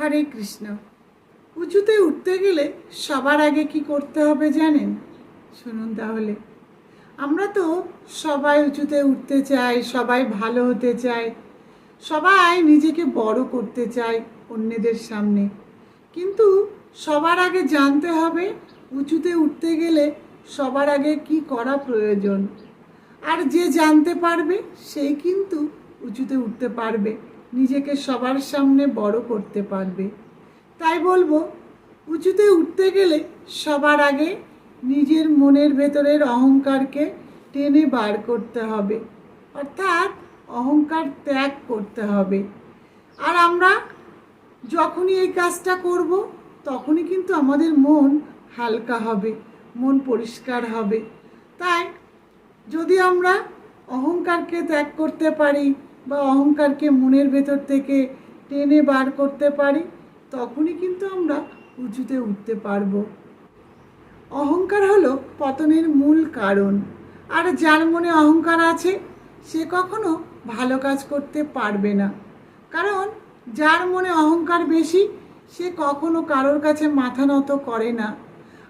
হরে কৃষ্ণ। উঁচুতে উঠতে গেলে সবার আগে কি করতে হবে জানেন? শুনুন তাহলে। আমরা তো সবাই উঁচুতে উঠতে চাই, সবাই ভালো হতে চাই, সবাই নিজেকে বড় করতে চায় অন্যদের সামনে। কিন্তু সবার আগে জানতে হবে, উঁচুতে উঠতে গেলে সবার আগে কি করা প্রয়োজন। আর যে জানতে পারবে, সেই কিন্তু উঁচুতে উঠতে পারবে, নিজেকে সবার সামনে বড় করতে পারবে। তাই বলব, উঁচুতে উঠতে গেলে সবার আগে নিজের মনের ভেতরের অহংকারকে টেনে বার করতে হবে, অর্থাৎ অহংকার ত্যাগ করতে হবে। আর আমরা যখনই এই কাজটা করব, তখনই কিন্তু আমাদের মন হালকা হবে, মন পরিষ্কার হবে। তাই যদি আমরা অহংকারকে ত্যাগ করতে পারি বা অহংকারকে মনের ভেতর থেকে টেনে বার করতে পারি, তখনই কিন্তু আমরা উঁচুতে উঠতে পারব। অহংকার হলো পতনের মূল কারণ। আর যার মনে অহংকার আছে, সে কখনো ভালো কাজ করতে পারবে না। কারণ যার মনে অহংকার বেশি, সে কখনো কারোর কাছে মাথা নত করে না।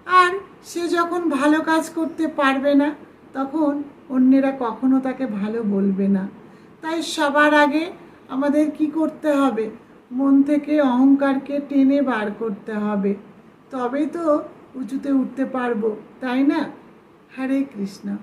আর সে যখন ভালো কাজ করতে পারবে না, তখন অন্যেরা কখনো তাকে ভালো বলবে না। তাই সবার আগে আমাদের কি করতে হবে? মন থেকে অহংকারকে টেনে বার করতে হবে। তবেই তো উঁচুতে উঠতে পারব, তাই না? হরে কৃষ্ণ।